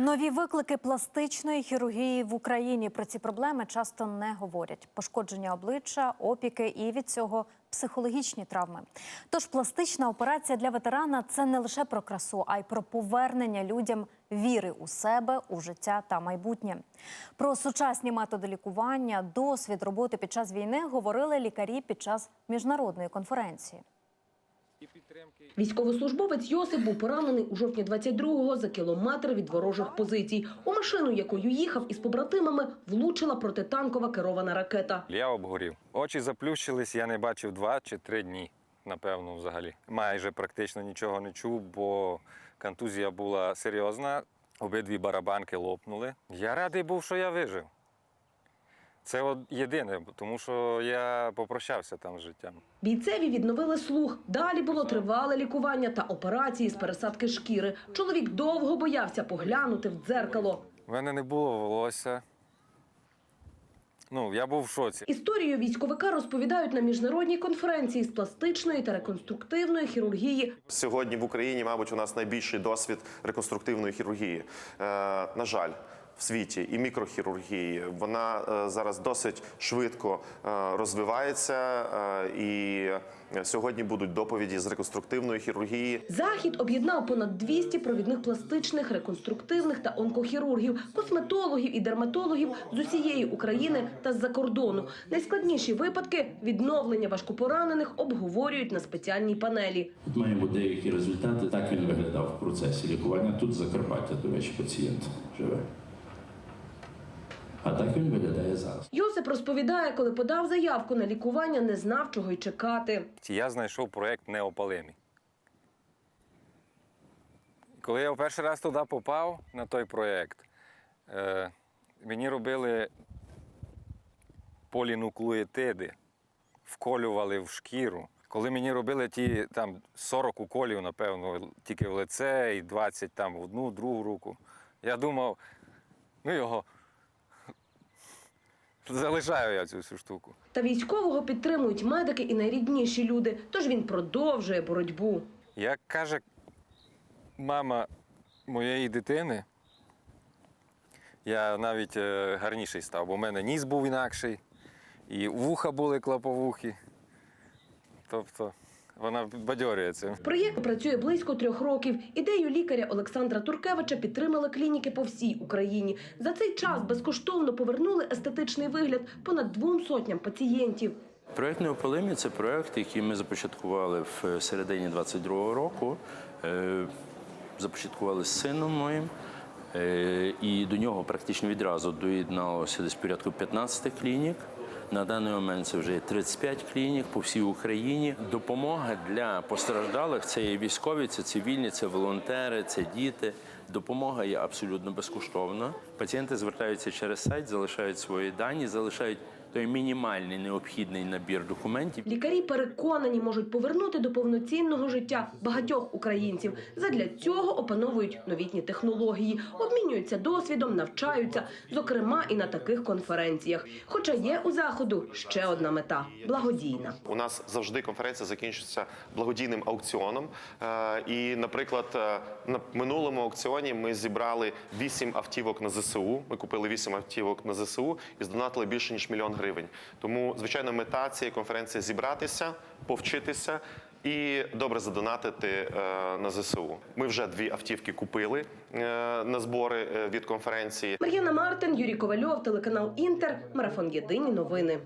Нові виклики пластичної хірургії в Україні. Про ці проблеми часто не говорять. Пошкодження обличчя, опіки і від цього психологічні травми. Тож пластична операція для ветерана це не лише про красу, а й про повернення людям віри у себе, у життя та майбутнє. Про сучасні методи лікування, досвід роботи під час війни говорили лікарі під час міжнародної конференції. Військовослужбовець Йосип був поранений у жовтні 22-го за кілометр від ворожих позицій. У машину, якою їхав із побратимами, влучила протитанкова керована ракета. Я обгорів. Очі заплющились, я не бачив два чи три дні, напевно, взагалі. Майже практично нічого не чув, бо контузія була серйозна, обидві барабанки лопнули. Я радий був, що я вижив. Це от єдине, тому що я попрощався там з життям. Бійцеві відновили слух. Далі було тривале лікування та операції з пересадки шкіри. Чоловік довго боявся поглянути в дзеркало. У мене не було волосся. Ну, я був в шоці. Історію військовика розповідають на міжнародній конференції з пластичної та реконструктивної хірургії. Сьогодні в Україні, мабуть, у нас найбільший досвід реконструктивної хірургії. Е, на жаль, в світі і мікрохірургії вона е, зараз досить швидко е, розвивається. Е, і сьогодні будуть доповіді з реконструктивної хірургії. Захід об'єднав понад 200 провідних пластичних, реконструктивних та онкохірургів, косметологів і дерматологів з усієї України та з-за кордону. Найскладніші випадки відновлення важкопоранених обговорюють на спеціальній панелі. Тут маємо деякі результати. Так він виглядав в процесі лікування. Тут Закарпаття, до речі, пацієнт живе. А так він виглядає зараз. Йосип розповідає, коли подав заявку на лікування, не знав, чого й чекати. Я знайшов проєкт неопалимий. Коли я в перший раз туди попав на той проєкт, е, мені робили полінуклеотиди, вколювали в шкіру. Коли мені робили ті там 40 уколів, напевно, тільки в лице і 20 там в одну, другу руку, я думав, ну його залишаю я цю всю штуку. Та військового підтримують медики і найрідніші люди. Тож він продовжує боротьбу. Як каже мама моєї дитини, я навіть е, гарніший став, бо в мене ніс був інакший, і вуха були клаповухи. Тобто вона бадьорює. Проєкт працює близько трьох років. Ідею лікаря Олександра Туркевича підтримали клініки по всій Україні. За цей час безкоштовно повернули естетичний вигляд понад двом сотням пацієнтів. Проєкт неопалимі це проєкт, який ми започаткували в середині 22-го року. Е, Започаткували з сином моїм. Е, І до нього практично відразу доєдналося десь порядку 15 клінік. На даний момент це вже є 35 клінік по всій Україні. Допомога для постраждалих це є військові, це цивільні, це волонтери, це діти. Допомога є абсолютно безкоштовна. Пацієнти звертаються через сайт, залишають свої дані, залишають той мінімальний необхідний набір документів. Лікарі переконані, можуть повернути до повноцінного життя багатьох українців. Задля цього опановують новітні технології, обмінюються досвідом, навчаються, зокрема і на таких конференціях. Хоча є у заходу ще одна мета благодійна. У нас завжди конференція закінчується благодійним аукціоном. Е, І, наприклад, е, на минулому аукціоні ми зібрали 8 автівок на ЗСУ. Ми купили 8 автівок на ЗСУ і здонатили більше ніж мільйон гривень. Тому, звичайно, мета цієї конференції зібратися, повчитися. І добре задонатити е, на ЗСУ. Ми вже дві автівки купили е, на збори е, від конференції. Мар'яна Мартин, Юрій Ковальов, телеканал Інтер, марафон Єдині новини.